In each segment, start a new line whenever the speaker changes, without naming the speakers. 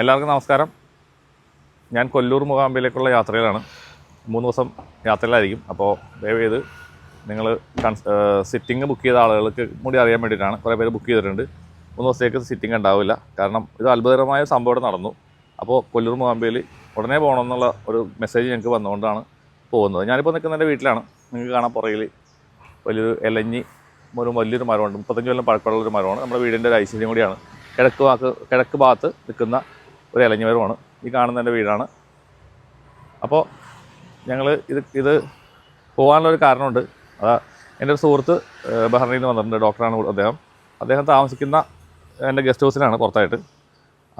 എല്ലാവർക്കും നമസ്കാരം. ഞാൻ കൊല്ലൂർ മുഖാമ്പിലേക്കുള്ള യാത്രയിലാണ്. മൂന്ന് ദിവസം യാത്രയിലായിരിക്കും. അപ്പോൾ ദയവ് ചെയ്ത് നിങ്ങൾ സിറ്റിംഗ് ബുക്ക് ചെയ്ത ആളുകൾക്ക് കൂടി അറിയാൻ വേണ്ടിയിട്ടാണ് കുറേ പേര് ബുക്ക് ചെയ്തിട്ടുണ്ട്. മൂന്ന് ദിവസത്തേക്ക് സിറ്റിംഗ് ഉണ്ടാവില്ല. കാരണം ഇത് അത്ഭുതകരമായ സംഭവം നടന്നു. അപ്പോൾ കൊല്ലൂർ മുഖാമ്പിയിൽ ഉടനെ പോകണമെന്നുള്ള ഒരു മെസ്സേജ് ഞങ്ങൾക്ക് വന്നുകൊണ്ടാണ് പോകുന്നത്. ഞാനിപ്പോൾ നിൽക്കുന്ന എന്റെ വീട്ടിലാണ്. നിങ്ങൾക്ക് കാണാൻ പുറകിൽ വലിയൊരു ഇലഞ്ഞി ഒരു വലിയൊരു മരമുണ്ട്. മുപ്പത്തഞ്ച് കൊല്ലം പഴക്കമുള്ള ഒരു മരമാണ്. നമ്മുടെ വീടിന്റെ ഒരു ഐശ്വര്യം കൂടിയാണ്. കിഴക്ക് ഭാഗത്ത് കിഴക്ക് ഭാഗത്ത് നിൽക്കുന്ന ഒരു ഇലഞ്ഞി മരമാണ് ഈ കാണുന്ന എന്റെ വീടാണ്. അപ്പോൾ ഞങ്ങൾ ഇത് ഇത് പോകാനുള്ളൊരു കാരണമുണ്ട്. അതാ എന്റെ ഒരു സുഹൃത്ത് ബഹ്റൈനിൽ നിന്ന് വന്നിട്ടുണ്ട് ഡോക്ടറാണ് അദ്ദേഹം. അദ്ദേഹം താമസിക്കുന്ന എന്റെ ഗസ്റ്റ് ഹൗസിലാണ് പുറത്തായിട്ട്.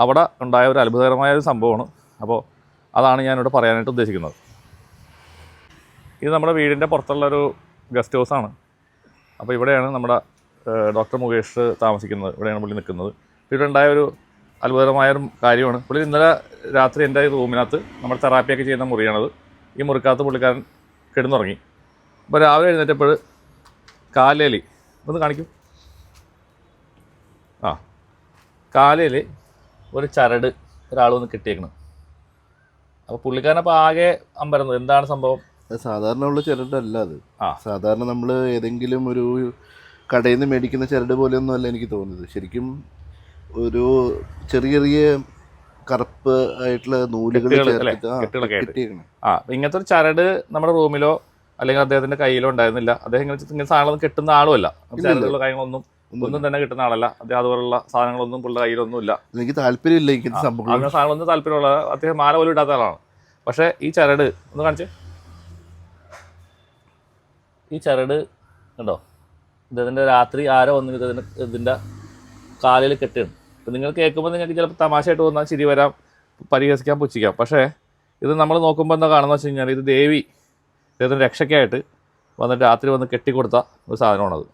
അവിടെ ഉണ്ടായ ഒരു അത്ഭുതകരമായ ഒരു സംഭവമാണ്. അപ്പോൾ അതാണ് ഞാനിവിടെ പറയാനായിട്ട് ഉദ്ദേശിക്കുന്നത്. ഇത് നമ്മുടെ വീടിന്റെ പുറത്തുള്ളൊരു ഗസ്റ്റ് ഹൗസാണ്. അപ്പോൾ ഇവിടെയാണ് നമ്മുടെ ഡോക്ടർ മുകേഷ് താമസിക്കുന്നത്. ഇവിടെയാണ് പുള്ളി നിൽക്കുന്നത്. ഇവിടെ ഉണ്ടായ ഒരു അത്ഭുതകരമായ ഒരു കാര്യമാണ്. പുള്ളി ഇന്നലെ രാത്രി എന്റെ റൂമിനകത്ത് നമ്മൾ തെറാപ്പിയൊക്കെ ചെയ്യുന്ന മുറിയാണത്. ഈ മുറിക്കകത്ത് പുള്ളിക്കാരൻ കിടന്നുറങ്ങി. അപ്പോൾ രാവിലെ എഴുന്നേറ്റപ്പോൾ കാലേലി ഒന്ന് കാണിക്കും. ആ കാലയിൽ ഒരു ചരട് ഒരാൾ വന്ന് കിട്ടിയേക്കണം. അപ്പോൾ പുള്ളിക്കാരൻ അപ്പോൾ ആകെ അമ്പരുന്നത്. എന്താണ് സംഭവം?
സാധാരണ ഉള്ള ചരടല്ല അത്.
ആ.
സാധാരണ നമ്മൾ ഏതെങ്കിലും ഒരു കടയിൽ നിന്ന് മേടിക്കുന്ന ചരട് പോലെയൊന്നും അല്ല എനിക്ക് തോന്നുന്നത്. ശരിക്കും ഒരു ചെറിയ ചെറിയ കറുപ്പ് ആയിട്ടുള്ള നൂലുകൾ ആ,
ഇങ്ങനത്തെ ഒരു ചരട് നമ്മുടെ റൂമിലോ അല്ലെങ്കിൽ അദ്ദേഹത്തിന്റെ കയ്യിലോ ഉണ്ടായിരുന്നില്ല. അദ്ദേഹം ഇങ്ങനെ ഇങ്ങനെ സാധനങ്ങളൊന്നും കിട്ടുന്ന ആളുമല്ല. ചരടുള്ള കാര്യങ്ങളൊന്നും
ഒന്നും
ഒന്നും തന്നെ കിട്ടുന്ന ആളല്ല. അദ്ദേഹം അതുപോലുള്ള സാധനങ്ങളൊന്നും പുള്ളിയുടെ കയ്യിലൊന്നും ഇല്ല
എനിക്ക് താല്പര്യമില്ല ഇങ്ങനത്തെ സംഭവങ്ങൾ
അങ്ങനെ സാധനങ്ങളൊന്നും താല്പര്യമുള്ള അദ്ദേഹം മാല പോലും ഇടാത്ത ആളാണ്. പക്ഷേ ഈ ചരട് ഒന്ന് കാണിച്ചേ. ഈ ചരട് കണ്ടോ? ഇദ്ദേഹത്തിന്റെ രാത്രി ആരോ വന്ന് ഇദ്ദേഹത്തിന്റെ ഇതിന്റെ കാലിൽ കെട്ടിയാണ് ഇപ്പം നിങ്ങൾ കേൾക്കുമ്പോൾ നിങ്ങൾക്ക് ചിലപ്പോൾ തമാശയായിട്ട് തോന്നാൻ ചിരി വരാം പരിഹസിക്കാൻ പുച്ഛിക്കാം. പക്ഷേ ഇത് നമ്മൾ നോക്കുമ്പോൾ എന്താ കാണുന്നത് വെച്ച് കഴിഞ്ഞാൽ ഇത് ദേവി ഇദ്ദേഹത്തിന് രക്ഷയ്ക്കായിട്ട് വന്നിട്ട് രാത്രി വന്ന് കെട്ടിക്കൊടുത്ത ഒരു സാധനമാണത്.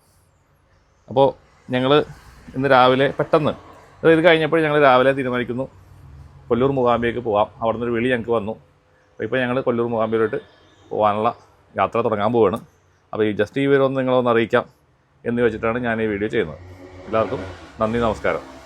അപ്പോൾ ഞങ്ങൾ ഇന്ന് രാവിലെ പെട്ടെന്ന് ഇത് കഴിഞ്ഞപ്പോൾ ഞങ്ങൾ രാവിലെ തീരുമാനിക്കുന്നു കൊല്ലൂർ മൂകാംബിയേക്ക് പോകാം അവിടെ നിന്നൊരു വിളി ഞങ്ങൾക്ക് വന്നു. അപ്പോൾ ഇപ്പോൾ ഞങ്ങൾ കൊല്ലൂർ മുഖാമ്പിയിലോട്ട് പോകാനുള്ള യാത്ര തുടങ്ങാൻ പോവുകയാണ് അപ്പോൾ ഈ ജസ്റ്റ് ഈ വിവരം ഒന്ന് നിങ്ങളൊന്ന് അറിയിക്കാം എന്ന് വെച്ചിട്ടാണ് ഞാൻ ഈ വീഡിയോ ചെയ്യുന്നത്. എല്ലാവർക്കും നന്ദി നമസ്കാരം.